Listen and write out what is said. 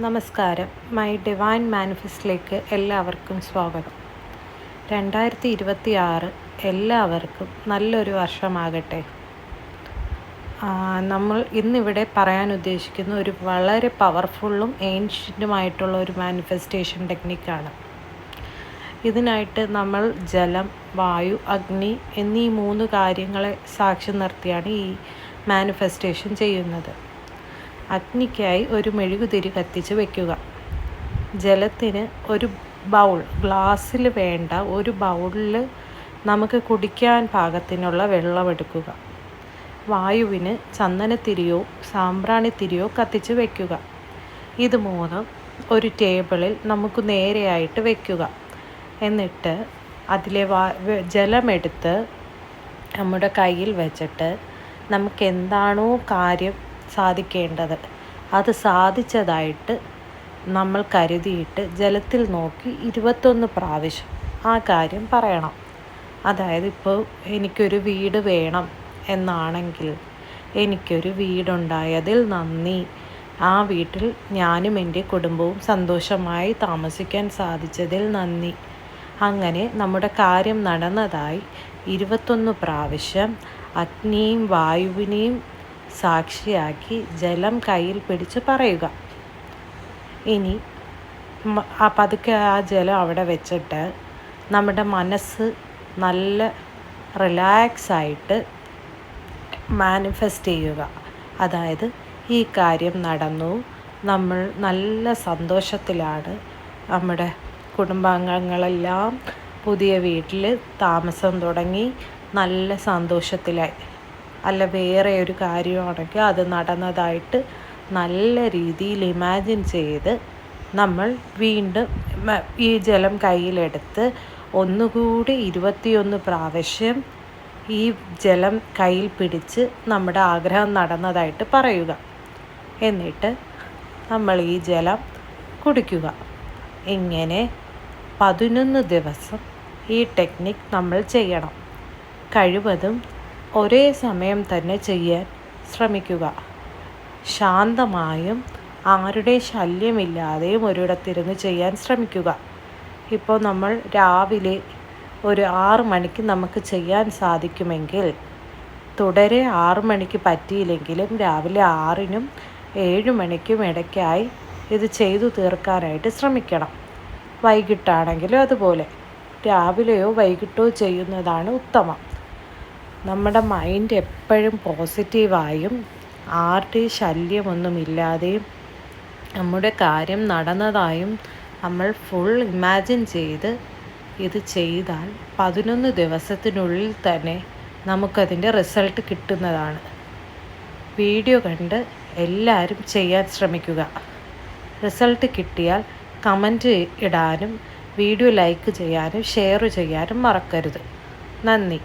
നമസ്കാരം. My divine മാനിഫെസ്റ്റിലേക്ക് എല്ലാവർക്കും സ്വാഗതം. രണ്ടായിരത്തി ഇരുപത്തി ആറ് എല്ലാവർക്കും നല്ലൊരു വർഷമാകട്ടെ. നമ്മൾ ഇന്നിവിടെ പറയാൻ ഉദ്ദേശിക്കുന്ന ഒരു വളരെ പവർഫുള്ളും ഏൻഷ്യന്റുമായിട്ടുള്ള ഒരു മാനിഫെസ്റ്റേഷൻ ടെക്നിക്കാണ്. ഇതിനായിട്ട് നമ്മൾ ജലം വായു അഗ്നി എന്നീ മൂന്ന് കാര്യങ്ങളെ സാക്ഷ്യം നിർത്തിയാണ് ഈ മാനിഫെസ്റ്റേഷൻ ചെയ്യുന്നത്. അഗ്നിക്കായി ഒരു മെഴുകുതിരി കത്തിച്ച് വെക്കുക. ജലത്തിന് ഒരു ബൗൾ ഗ്ലാസ്സിൽ വേണ്ട ഒരു ബൗളിൽ നമുക്ക് കുടിക്കാൻ പാകത്തിനുള്ള വെള്ളമെടുക്കുക വായുവിന് ചന്ദനത്തിരിയോ സാമ്പ്രാണിത്തിരിയോ കത്തിച്ച് വയ്ക്കുക ഇത് മൂന്നും ഒരു ടേബിളിൽ നമുക്ക് നേരെയായിട്ട് വയ്ക്കുക എന്നിട്ട് അതിലെ വെ- ജലമെടുത്ത് നമ്മുടെ കയ്യിൽ വെച്ചിട്ട് നമുക്ക് എന്താണോ കാര്യം സാധിക്കേണ്ടത്. അത് സാധിച്ചതായിട്ട് നമ്മൾ കരുതിയിട്ട് ജലത്തിൽ നോക്കി ഇരുപത്തൊന്ന് പ്രാവശ്യം ആ കാര്യം പറയണം. അതായത് ഇപ്പോൾ എനിക്കൊരു വീട് വേണം എന്നാണെങ്കിൽ എനിക്കൊരു വീടുണ്ടായതിൽ നന്ദി. ആ വീട്ടിൽ ഞാനും എന്റെ കുടുംബവും സന്തോഷമായി താമസിക്കാൻ സാധിച്ചതിൽ നന്ദി. അങ്ങനെ നമ്മുടെ കാര്യം നടന്നതായി ഇരുപത്തൊന്ന് പ്രാവശ്യം അഗ്നിയും വായുവിനെയും സാക്ഷിയാക്കി ജലം കയ്യിൽ പിടിച്ച് പറയുക. ഇനി ആ പതുക്കെ ആ ജലം അവിടെ വെച്ചിട്ട് നമ്മുടെ മനസ്സ് നല്ല റിലാക്സ് ആയിട്ട് മാനിഫെസ്റ്റ് ചെയ്യുക. അതായത് ഈ കാര്യം നടന്നു. നമ്മൾ നല്ല സന്തോഷത്തിലാണ്. നമ്മുടെ കുടുംബാംഗങ്ങളെല്ലാം പുതിയ വീട്ടിൽ താമസം തുടങ്ങി നല്ല സന്തോഷത്തിലായി. അല്ല വേറെ ഒരു കാര്യമാണെങ്കിൽ അത് നടന്നതായിട്ട് നല്ല രീതിയിൽ ഇമാജിൻ ചെയ്ത് നമ്മൾ വീണ്ടും ഈ ജലം കയ്യിലെടുത്ത് ഒന്നുകൂടി ഇരുപത്തിയൊന്ന് പ്രാവശ്യം ഈ ജലം കയ്യിൽ പിടിച്ച് നമ്മുടെ ആഗ്രഹം നടന്നതായിട്ട് പറയുക. എന്നിട്ട് നമ്മൾ ഈ ജലം കുടിക്കുക. ഇങ്ങനെ പതിനൊന്ന് ദിവസം ഈ ടെക്നിക് നമ്മൾ ചെയ്യണം. കഴിവതും ഒരേ സമയം തന്നെ ചെയ്യാൻ ശ്രമിക്കുക. ശാന്തമായും ആരുടെ ശല്യമില്ലാതെയും ഒരിടത്തിരുന്ന് ചെയ്യാൻ ശ്രമിക്കുക. ഇപ്പോൾ നമ്മൾ രാവിലെ ഒരു ആറ് മണിക്ക് നമുക്ക് ചെയ്യാൻ സാധിക്കുമെങ്കിൽ തുടരെ ആറ് മണിക്ക് പറ്റിയില്ലെങ്കിലും രാവിലെ ആറിനും ഏഴ് മണിക്കും ഇടയ്ക്കായി ഇത് ചെയ്തു തീർക്കാനായിട്ട് ശ്രമിക്കണം. വൈകിട്ടാണെങ്കിലും അതുപോലെ. രാവിലെയോ വൈകിട്ടോ ചെയ്യുന്നതാണ് ഉത്തമം. നമ്മുടെ മൈൻഡ് എപ്പോഴും പോസിറ്റീവായും ആരുടെയും ശല്യമൊന്നുമില്ലാതെയും നമ്മുടെ കാര്യം നടന്നതായും നമ്മൾ ഫുൾ ഇമാജിൻ ചെയ്ത് ഇത് ചെയ്താൽ പതിനൊന്ന് ദിവസത്തിനുള്ളിൽ തന്നെ നമുക്കതിന്റെ റിസൾട്ട് കിട്ടുന്നതാണ്. വീഡിയോ കണ്ട് എല്ലാവരും ചെയ്യാൻ ശ്രമിക്കുക. റിസൾട്ട് കിട്ടിയാൽ കമന്റ് ഇടാനും വീഡിയോ ലൈക്ക് ചെയ്യാനും ഷെയർ ചെയ്യാനും മറക്കരുത്. നന്ദി.